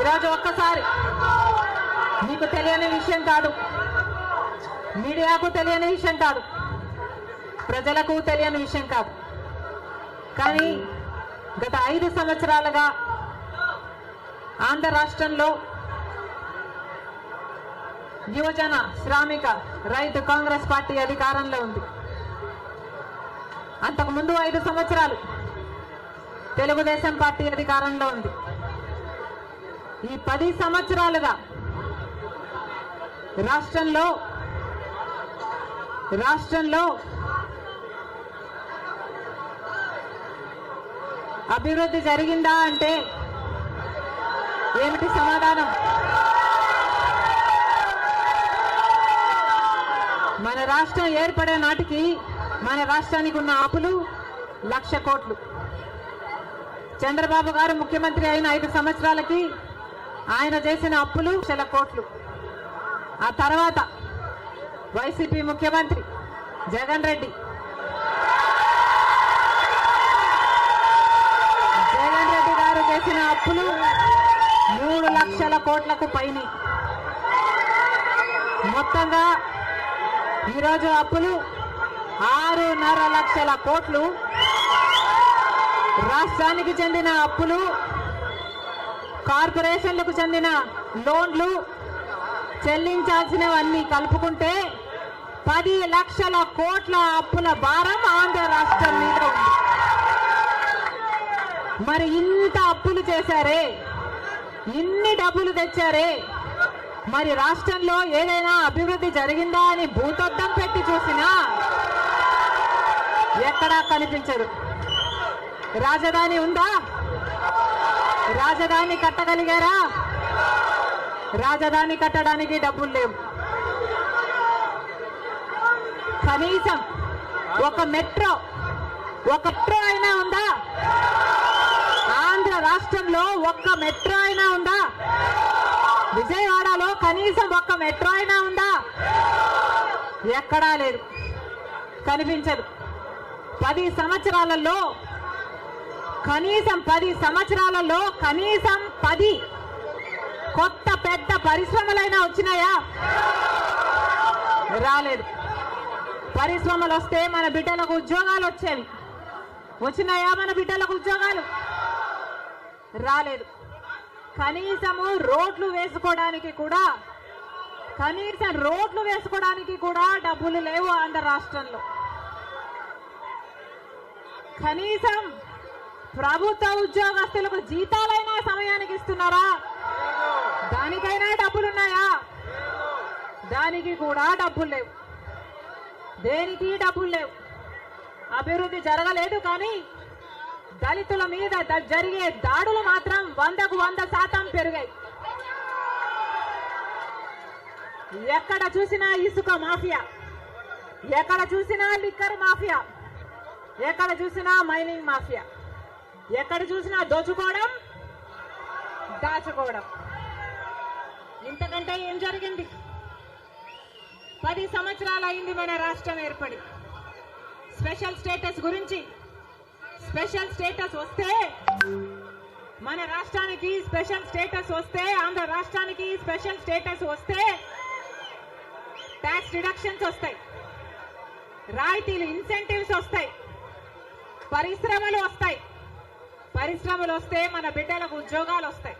ఈరోజు ఒక్కసారి మీకు తెలియని విషయం కాదు. మీడియాకు తెలియని విషయం కాదు. ప్రజలకు తెలియని విషయం కాదు. కానీ గత ఐదు సంవత్సరాలుగా ఆంధ్ర రాష్ట్రంలో యువజన శ్రామిక రైతు కాంగ్రెస్ పార్టీ అధికారంలో ఉంది. అంతకు ముందు ఐదు సంవత్సరాలు తెలుగుదేశం పార్టీ అధికారంలో ఉంది. ఈ పది సంవత్సరాలుగా రాష్ట్రంలో రాష్ట్రంలో అభివృద్ధి జరిగిందా అంటే ఏమిటి సమాధానం? మన రాష్ట్రం ఏర్పడే నాటికి మన రాష్ట్రానికి ఉన్న అప్పులు లక్ష కోట్లు. చంద్రబాబు గారు ముఖ్యమంత్రి అయిన ఐదు సంవత్సరాలకి ఆయన చేసిన అప్పులు లక్షల కోట్లు. ఆ తర్వాత వైసీపీ ముఖ్యమంత్రి జగన్ రెడ్డి. జగన్ రెడ్డి గారు చేసిన అప్పులు మూడు లక్షల కోట్లకు పైన. మొత్తంగా ఈరోజు అప్పులు ఆరున్నర లక్షల కోట్లు. రాష్ట్రానికి చెందిన అప్పులు కార్పొరేషన్లకు చెందిన లోన్లు చెల్లించాల్సినవన్నీ కలుపుకుంటే పది లక్షల కోట్ల అప్పుల భారం ఆంధ్ర రాష్ట్రం మీద ఉంది. మరి ఇంత అప్పులు చేశారే? ఇన్ని డబ్బులు తెచ్చారే? మరి రాష్ట్రంలో ఏదైనా అభివృద్ధి జరిగిందా అని భూతద్దం పెట్టి చూసినా ఎక్కడా కనిపించదు. రాజధాని ఉందా? రాజధాని కట్టగలిగారా? రాజధాని కట్టడానికి డబ్బులు లేవు. కనీసం ఒక మెట్రో ఒక మెట్రో అయినా ఉందా? ఆంధ్ర రాష్ట్రంలో ఒక్క మెట్రో అయినా ఉందా? విజయవాడలో కనీసం ఒక్క మెట్రో అయినా ఉందా? ఎక్కడా లేదు. కనిపించదు. పది సంవత్సరాలలో కనీసం పది సంవత్సరాలలో కనీసం పది కొత్త పెద్ద పరిశ్రమలైనా వచ్చినాయా? రాలేదు. పరిశ్రమలు వస్తే మన బిడ్డలకు ఉద్యోగాలు వచ్చేవి. వచ్చినాయా మన బిడ్డలకు ఉద్యోగాలు? రాలేదు. కనీసము రోడ్లు వేసుకోవడానికి కూడా కనీసం రోడ్లు వేసుకోవడానికి కూడా డబ్బులు లేవు ఆంధ్ర రాష్ట్రంలో. కనీసం ప్రభుత్వ ఉద్యోగస్తులకు జీతాలైనా సమయానికి ఇస్తున్నారా? దానికైనా డబ్బులున్నాయా? దానికి కూడా డబ్బులు లేవు. దేనికి డబ్బులు లేవు? అభివృద్ధి జరగలేదు కానీ దళితుల మీద జరిగే దాడులు మాత్రం వందకు వంద శాతం పెరిగాయి. ఎక్కడ చూసినా ఇసుక మాఫియా. ఎక్కడ చూసినా లిక్కర్ మాఫియా. ఎక్కడ చూసినా మైనింగ్ మాఫియా. ఎక్కడ చూసినా దోచుకోవడం దాచుకోవడం. ఇంతకంటే ఏం జరిగింది? పది సంవత్సరాలు అయింది మన రాష్ట్రం ఏర్పడి. స్పెషల్ స్టేటస్ గురించి స్పెషల్ స్టేటస్ వస్తే మన రాష్ట్రానికి స్పెషల్ స్టేటస్ వస్తే ఆంధ్ర రాష్ట్రానికి స్పెషల్ స్టేటస్ వస్తే ట్యాక్స్ డిడక్షన్స్ వస్తాయి. రాయితీలు ఇన్సెంటివ్స్ వస్తాయి. పరిశ్రమలు వస్తాయి. పరిశ్రమలు వస్తే మన బిడ్డలకు ఉద్యోగాలు వస్తాయి.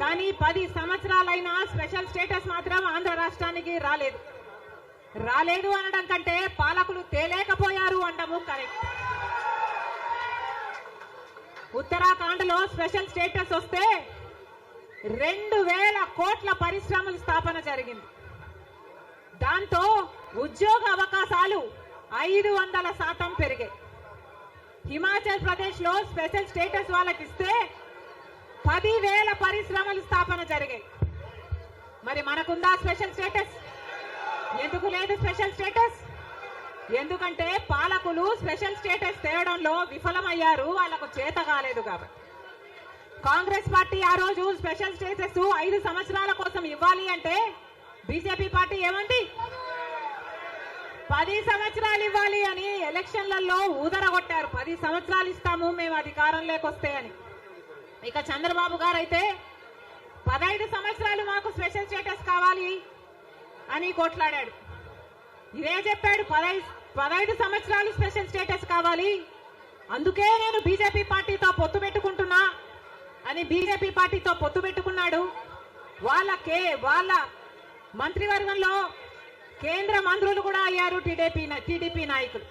కానీ పది సంవత్సరాలైనా స్పెషల్ స్టేటస్ మాత్రం ఆంధ్ర రాష్ట్రానికి రాలేదు. రాలేదు అనడం కంటే పాలకులు తేలేకపోయారు అంటాము కరెక్ట్. ఉత్తరాఖండ్లో స్పెషల్ స్టేటస్ వస్తే రెండు వేల కోట్ల పరిశ్రమల స్థాపన జరిగింది. దాంతో ఉద్యోగ అవకాశాలు ఐదు వందల శాతం పెరిగాయి. హిమాచల్ ప్రదేశ్లో స్పెషల్ స్టేటస్ వాళ్ళకి ఇస్తే పదివేల పరిశ్రమలు స్థాపన జరిగాయి. మరి మనకుందా స్పెషల్ స్టేటస్? ఎందుకు లేదు స్పెషల్ స్టేటస్? ఎందుకంటే పాలకులు స్పెషల్ స్టేటస్ తేవడంలో విఫలమయ్యారు వాళ్ళకు చేత కాలేదు కాబట్టి. కాంగ్రెస్ పార్టీ ఆ రోజు స్పెషల్ స్టేటస్ ఐదు సంవత్సరాల కోసం ఇవ్వాలి అంటే బీజేపీ పార్టీ ఏమంది? పది సంవత్సరాలు ఇవ్వాలి అని ఎలక్షన్లలో ఊదరగొట్టారు. పది సంవత్సరాలు ఇస్తాము మేము అధికారంలోకి వస్తే అని. ఇక చంద్రబాబు గారు అయితే పదహైదు సంవత్సరాలు మాకు స్పెషల్ స్టేటస్ కావాలి అని కొట్లాడాడు. ఇదే చెప్పాడు పదహైదు పదహైదు సంవత్సరాలు స్పెషల్ స్టేటస్ కావాలి. అందుకే నేను బీజేపీ పార్టీతో పొత్తు పెట్టుకుంటున్నా అని బీజేపీ పార్టీతో పొత్తు పెట్టుకున్నాడు. వాళ్ళ కే వాళ్ళ మంత్రివర్గంలో కేంద్ర మంత్రులు కూడా అయ్యారు టీడీపీ టీడీపీ నాయకులు.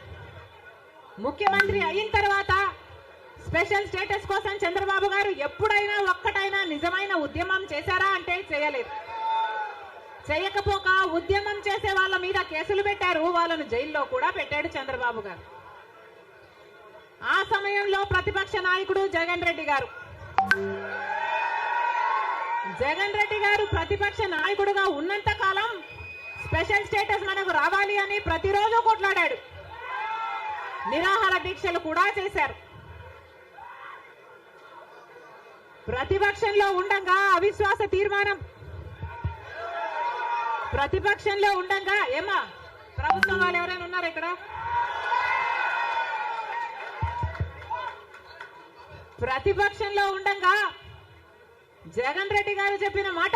ముఖ్యమంత్రి అయిన తర్వాత స్పెషల్ స్టేటస్ కోసం చంద్రబాబు గారు ఎప్పుడైనా ఒక్కటైనా నిజమైన ఉద్యమం చేశారా అంటే చేయలేదు. చేయకపోక ఉద్యమం చేసే వాళ్ళ మీద కేసులు పెట్టారు వాళ్ళను జైల్లో కూడా పెట్టాడు చంద్రబాబు గారు. ఆ సమయంలో ప్రతిపక్ష నాయకుడు జగన్ రెడ్డి గారు. జగన్ రెడ్డి గారు ప్రతిపక్ష నాయకుడుగా ఉన్నంత కాలం స్పెషల్ స్టేటస్ మనకు రావాలి అని ప్రతిరోజు కొట్లాడాడు. నిరాహార దీక్షలు కూడా చేశారు. ప్రతిపక్షంలో ఉండగా అవిశ్వాస తీర్మానం. ప్రతిపక్షంలో ఉండగా ఏమా ప్రభుత్వం వాళ్ళు ఎవరైనా ఉన్నారు ఇక్కడ? ప్రతిపక్షంలో ఉండగా జగన్ రెడ్డి గారు చెప్పిన మాట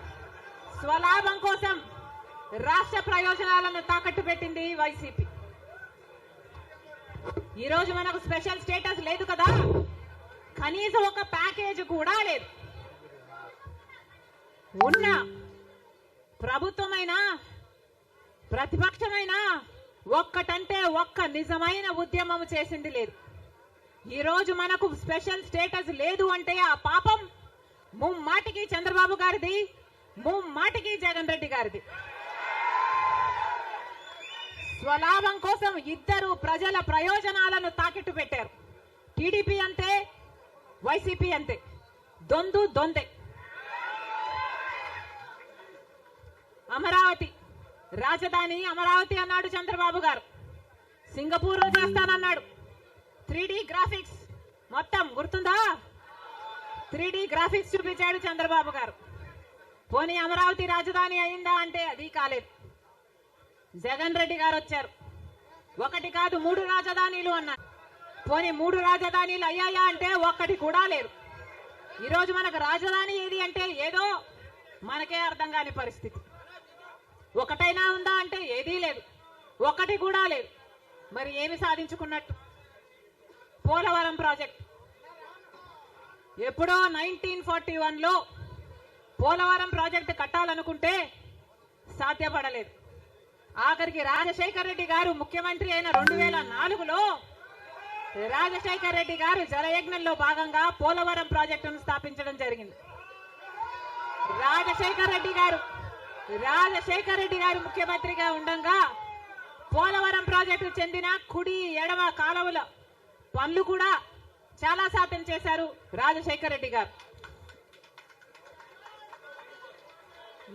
స్వలాభం కోసం రాష్ట్ర ప్రయోజనాలను తాకట్టు పెట్టింది వైసీపీ. ఈరోజు మనకు స్పెషల్ స్టేటస్ లేదు కదా? కనీసం ఒక ప్యాకేజ్ కూడా లేదు. ఉన్న ప్రభుత్వమైనా ప్రతిపక్షమైనా ఒక్కటంటే ఒక్క నిజమైన ఉద్యమం చేసింది లేదు. ఈ రోజు మనకు స్పెషల్ స్టేటస్ లేదు అంటే ఆ పాపం ముమ్మాటికి చంద్రబాబు గారిది ముమ్మాటికి జగన్ రెడ్డి గారిది. స్వలాభం కోసం ఇద్దరు ప్రజల ప్రయోజనాలను తాకిట్టు పెట్టారు. టీడీపీ అంతే వైసీపీ అంతే. దొందు దొందే. అమరావతి రాజధాని అమరావతి అన్నాడు చంద్రబాబు గారు. సింగపూర్లో చేస్తానన్నాడు. Three graphics. మొత్తం గుర్తుందా? త్రీ గ్రాఫిక్స్ చూపించాడు చంద్రబాబు గారు. పోనీ అమరావతి రాజధాని అయిందా అంటే అది కాలేదు. జగన్ రెడ్డి గారు వచ్చారు. ఒకటి కాదు మూడు రాజధానీలు అన్నారు. పోనీ మూడు రాజధానీలు అయ్యాయా అంటే ఒక్కటి కూడా లేదు. ఈరోజు మనకు రాజధాని ఏది అంటే ఏదో మనకే అర్థం కాని పరిస్థితి. ఒకటైనా ఉందా అంటే ఏదీ లేదు. ఒకటి కూడా లేదు. మరి ఏమి సాధించుకున్నట్టు? పోలవరం ప్రాజెక్ట్. ఎప్పుడో నైన్టీన్ ఫార్టీ వన్లో పోలవరం ప్రాజెక్టు కట్టాలనుకుంటే సాధ్యపడలేదు. ఆఖరికి రాజశేఖర్ రెడ్డి గారు ముఖ్యమంత్రి అయిన రెండు వేల నాలుగులో రాజశేఖర్ రెడ్డి గారు జలయజ్ఞంలో భాగంగా పోలవరం ప్రాజెక్టును స్థాపించడం జరిగింది. రాజశేఖర్ రెడ్డి గారు రాజశేఖర్ రెడ్డి గారు ముఖ్యమంత్రిగా ఉండగా పోలవరం ప్రాజెక్టు చెందిన కుడి ఎడమ కాలువల పనులు కూడా చాలా శాతం చేశారు రాజశేఖర్ రెడ్డి గారు.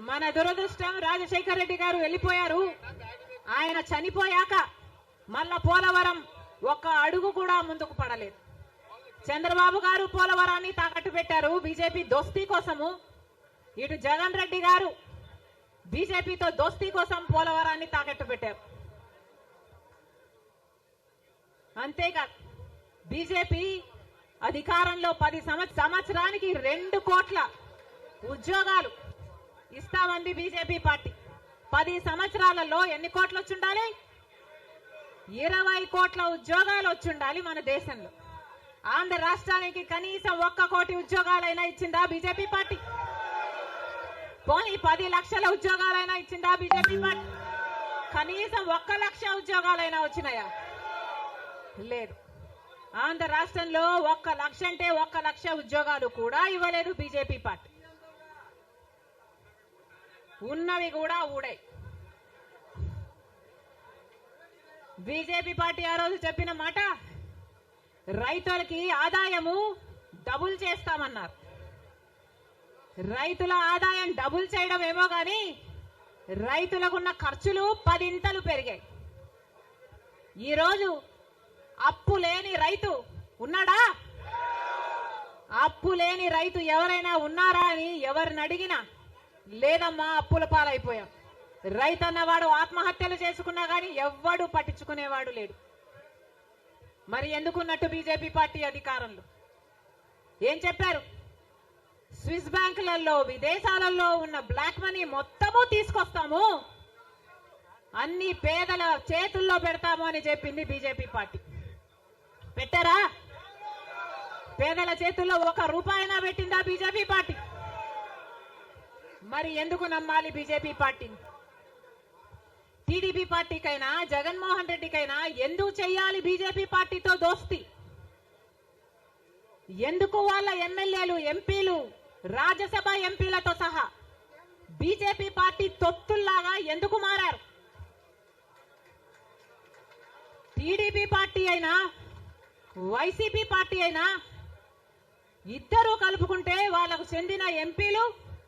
మన దురదృష్టం రాజశేఖర్ రెడ్డి గారు వెళ్ళిపోయారు. ఆయన చనిపోయాక మళ్ళా పోలవరం ఒక్క అడుగు కూడా ముందుకు పడలేదు. చంద్రబాబు గారు పోలవరాన్ని తాకట్టు పెట్టారు బీజేపీ దోస్తీ కోసము. ఇటు జగన్ రెడ్డి గారు బీజేపీతో దోస్తీ కోసం పోలవరాన్ని తాకట్టు పెట్టారు. అంతేకాదు బీజేపీ అధికారంలో పది సంవత్సరానికి రెండు కోట్ల ఉద్యోగాలు ఇస్తామంది బీజేపీ పార్టీ. పది సంవత్సరాలలో ఎన్ని కోట్లు వచ్చిండాలి? ఇరవై కోట్ల ఉద్యోగాలు వచ్చుండాలి మన దేశంలో. ఆంధ్ర రాష్ట్రానికి కనీసం ఒక్క కోటి ఉద్యోగాలైనా ఇచ్చిందా బీజేపీ పార్టీ? పోనీ పది లక్షల ఉద్యోగాలైనా ఇచ్చిందా బీజేపీ పార్టీ? కనీసం ఒక్క లక్ష ఉద్యోగాలైనా వచ్చినాయా? లేదు. ఆంధ్ర రాష్ట్రంలో ఒక్క లక్ష అంటే ఒక్క లక్ష ఉద్యోగాలు కూడా ఇవ్వలేదు బీజేపీ పార్టీ. ఉన్నవి కూడా ఊడై. బీజేపీ పార్టీ ఆ రోజు చెప్పిన మాట రైతులకి ఆదాయము డబుల్ చేస్తామన్నారు. రైతుల ఆదాయం డబుల్ చేయడం ఏమో కానీ రైతులకున్న ఖర్చులు పదింతలు పెరిగాయి. ఈరోజు అప్పు లేని రైతు ఉన్నాడా? అప్పు లేని రైతు ఎవరైనా ఉన్నారా అని ఎవరిని అడిగినా లేదమ్మా అప్పుల పాలైపోయాం. రైతు అన్నవాడు ఆత్మహత్యలు చేసుకున్నా కానీ ఎవ్వడు పట్టించుకునేవాడు లేడు. మరి ఎందుకున్నట్టు బీజేపీ పార్టీ అధికారంలో? ఏం చెప్పారు? స్విస్ బ్యాంకులలో విదేశాలలో ఉన్న బ్లాక్ మనీ మొత్తము తీసుకొస్తాము. అన్ని పేదల చేతుల్లో పెడతాము అని చెప్పింది బీజేపీ పార్టీ. పెట్టారా? పేదల చేతుల్లో ఒక రూపాయినా పెట్టిందా బీజేపీ పార్టీ? మరి ఎందుకు నమ్మాలి బీజేపీ పార్టీని టీడీపీ పార్టీకైనా జగన్మోహన్ రెడ్డికైనా ఎందుకు చెయ్యాలి బీజేపీ పార్టీతో దోస్తి? ఎందుకు వాళ్ళ ఎమ్మెల్యేలు ఎంపీలు రాజ్యసభ ఎంపీలతో సహా బీజేపీ పార్టీ తొత్తుల్లాగా ఎందుకు మారారు? టీడీపీ పార్టీ అయినా వైసీపీ పార్టీ అయినా ఇద్దరూ కలుపుకుంటే వాళ్ళకు చెందిన ఎంపీలు